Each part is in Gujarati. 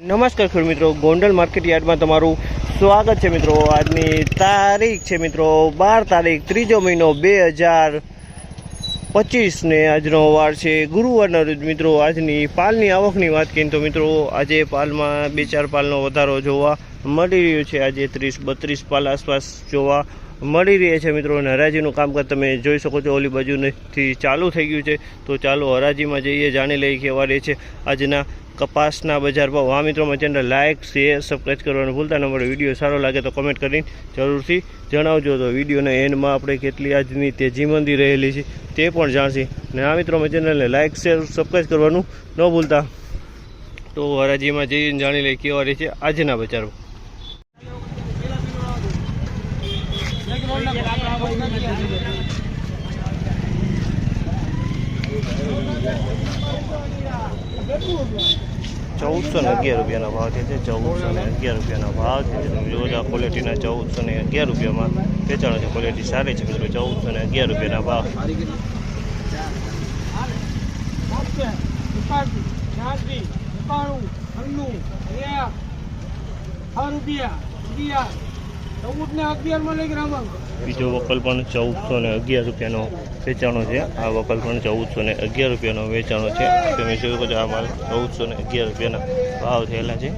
નમસ્કાર ખેડ મિત્રો, ગોંડલ માર્કેટ યાર્ડમાં તમારું સ્વાગત છે મિત્રો. આજની તારીખ છે મિત્રો, બાર તારીખ, ત્રીજો મહિનો બે હજાર પચીસને આજનો વાર છે. ગુરુવારના રોજ મિત્રો, આજની પાલની આવકની વાત કરીએ તો મિત્રો, આજે પાલમાં બે ચાર પાલનો વધારો જોવા મળી રહ્યો છે. આજે ત્રીસ, બત્રીસ પાલ આસપાસ જોવા મળી રહ્યા છે મિત્રો અને હરાજીનું કામકાજ તમે જોઈ શકો છો, ઓલી બાજુથી ચાલુ થઈ ગયું છે. તો ચાલો હરાજીમાં જઈએ, જાણી લઈએ કેવા રહે છે. આજના કપાસના બજાર ભાવ. આ મિત્રોમાં ચેનલ લાઇક શેર સબસ્ક્રાઈબ કરવાનું ભૂલતા ન મળે વીડિયો સારો લાગે તો કમેન્ટ કરીને જરૂરથી જણાવજો. તો વિડીયોના એન્ડમાં આપણે કેટલી આજની તેજી મંદી રહેલી છે તે પણ જાણશી. અને આ મિત્રોમાં ચેનલને લાઇક શેર સબસ્ક્રાઈબ કરવાનું ન ભૂલતા. તો હરાજીમાં જઈને જાણી લઈએ કેવા રહે છે આજના બજાર ચૌદસો ને અગિયાર રૂપિયાના ભાવ છે ચૌદસો ને અગિયાર રૂપિયાના ભાવ છે તમે ક્વોલિટીના ચૌદસો ને અગિયાર રૂપિયામાં વેચાણો છે ક્વોલિટી સારી છે મિત્રો ચૌદસો ને અગિયાર રૂપિયાના ભાવ બીજો વકલ પણ ચૌદસો ને અગિયાર રૂપિયાનો વેચાણો છે. આ વકલ પણ ચૌદસો ને અગિયાર રૂપિયાનો વેચાણો છે. તમે જોઈ શકો છો આ માલ ચૌદસો ને અગિયાર રૂપિયાના ભાવ થયેલા છે.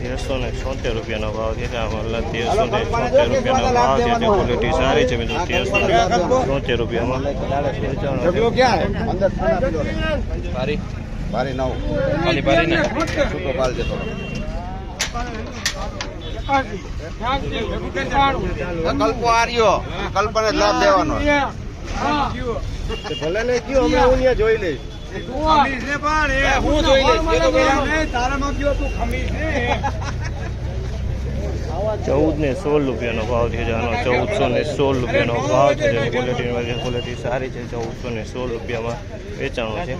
તેરસો ને છોતેર રૂપિયાનો ભાવ છે આ તેરસો ને છોતેર રૂપિયાનો ભાવ છે તે ક્વોલિટી સારી છે મિત્રો તેરસો ને છોતેર રૂપિયામાં. બારી. નવ. ખાલી બારી ને છૂટો પાલ જતો કલ્પો આર્યો કલ્પને લાભ દેવાનો ભલે ને કયો અમે ઉનિયા જોઈ લઈશ. હું જોઈ લઈશ. ચૌદ ને સોળ રૂપિયાનો ભાવ છે આનો ચૌદસો ને સોળ રૂપિયાનો ભાવ છે. જેની ક્વોલિટી ક્વોલિટી સારી છે ચૌદસો ને સોળ રૂપિયામાં વેચાણો છે.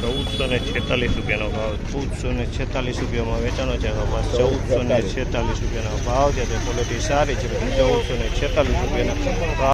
ચૌદસો ને છેતાલીસ રૂપિયાનો ભાવ, ચૌદસો છેતાલીસ રૂપિયામાં વેચાણો છે કપાસ ચૌદસો છેતાલીસ રૂપિયાનો ભાવ છે, તે ક્વોલિટી સારી છે, ચૌદસો ને છેતાલીસ રૂપિયાના ભાવ.